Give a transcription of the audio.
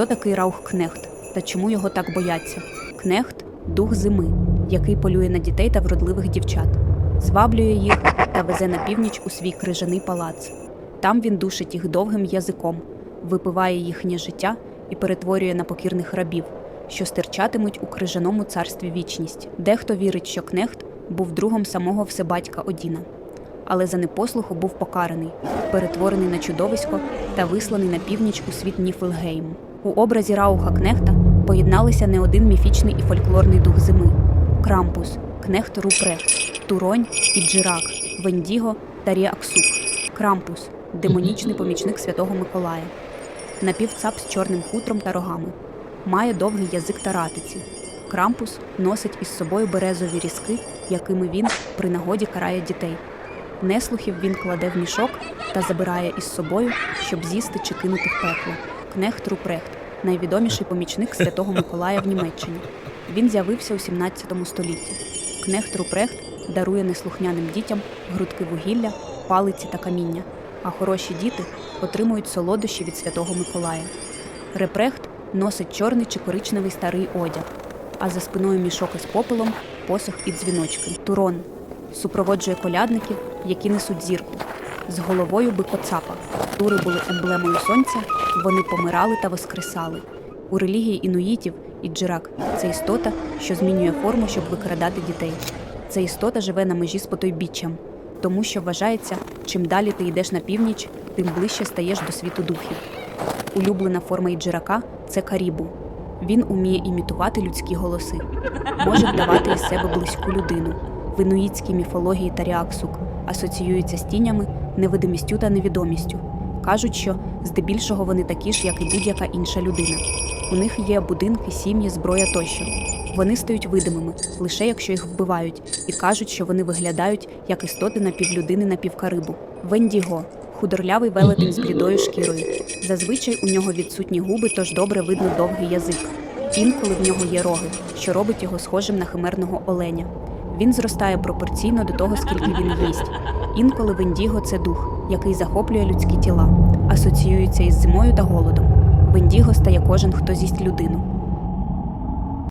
Хто такий Раух Кнехт та чому його так бояться? Кнехт дух зими, який полює на дітей та вродливих дівчат, зваблює їх та везе на північ у свій крижаний палац. Там він душить їх довгим язиком, випиває їхнє життя і перетворює на покірних рабів, що стирчатимуть у крижаному царстві вічність. Дехто вірить, що Кнехт був другом самого всебатька Одіна але за непослуху був покараний, перетворений на чудовисько та висланий на північ у світ Ніфлгейм. У образі Рауха Кнехта поєдналися не один міфічний і фольклорний дух зими: Крампус, Кнехт Рупрехт, Туронь і Джирак, Вендіго та Ріаксук. Крампус демонічний помічник святого Миколая, напівцап з чорним хутром та рогами, має довгий язик та ратиці. Крампус носить із собою березові різки, якими він при нагоді карає дітей. Неслухів він кладе в мішок та забирає із собою, щоб з'їсти чи кинути в пекло. Кнехт Рупрехт найвідоміший помічник святого Миколая в Німеччині. Він з'явився у 17 столітті. Кнехт Рупрехт дарує неслухняним дітям грудки вугілля, палиці та каміння, а хороші діти отримують солодощі від святого Миколая. Репрехт носить чорний чи коричневий старий одяг, а за спиною мішок із попелом, посох і дзвіночки. Турон супроводжує колядників, які несуть зірку. З головою бикоцапа. Тури були емблемою сонця, вони помирали та воскресали. У релігії інуїтів і джирак це істота, що змінює форму, щоб викрадати дітей. Ця істота живе на межі з потойбіччям, тому що вважається, чим далі ти йдеш на північ, тим ближче стаєш до світу духів. Улюблена форма іджирака це карібу. Він уміє імітувати людські голоси, може вдавати із себе близьку людину. В інуїтській міфології та ріаксук асоціюються з тінями, невидимістю та невідомістю. Кажуть, що здебільшого вони такі ж, як і будь-яка інша людина. У них є будинки, сім'ї, зброя тощо. Вони стають видимими лише якщо їх вбивають, і кажуть, що вони виглядають як істоти напівлюдини напівкарибу. Вендіго худорлявий велетень з блідою шкірою. Зазвичай у нього відсутні губи, тож добре видно довгий язик. Інколи в нього є роги, що робить його схожим на химерного оленя. Він зростає пропорційно до того, скільки він їсть. Інколи Вендіго це дух, який захоплює людські тіла, асоціюється із зимою та голодом. Вендіго стає кожен, хто з'їсть людину.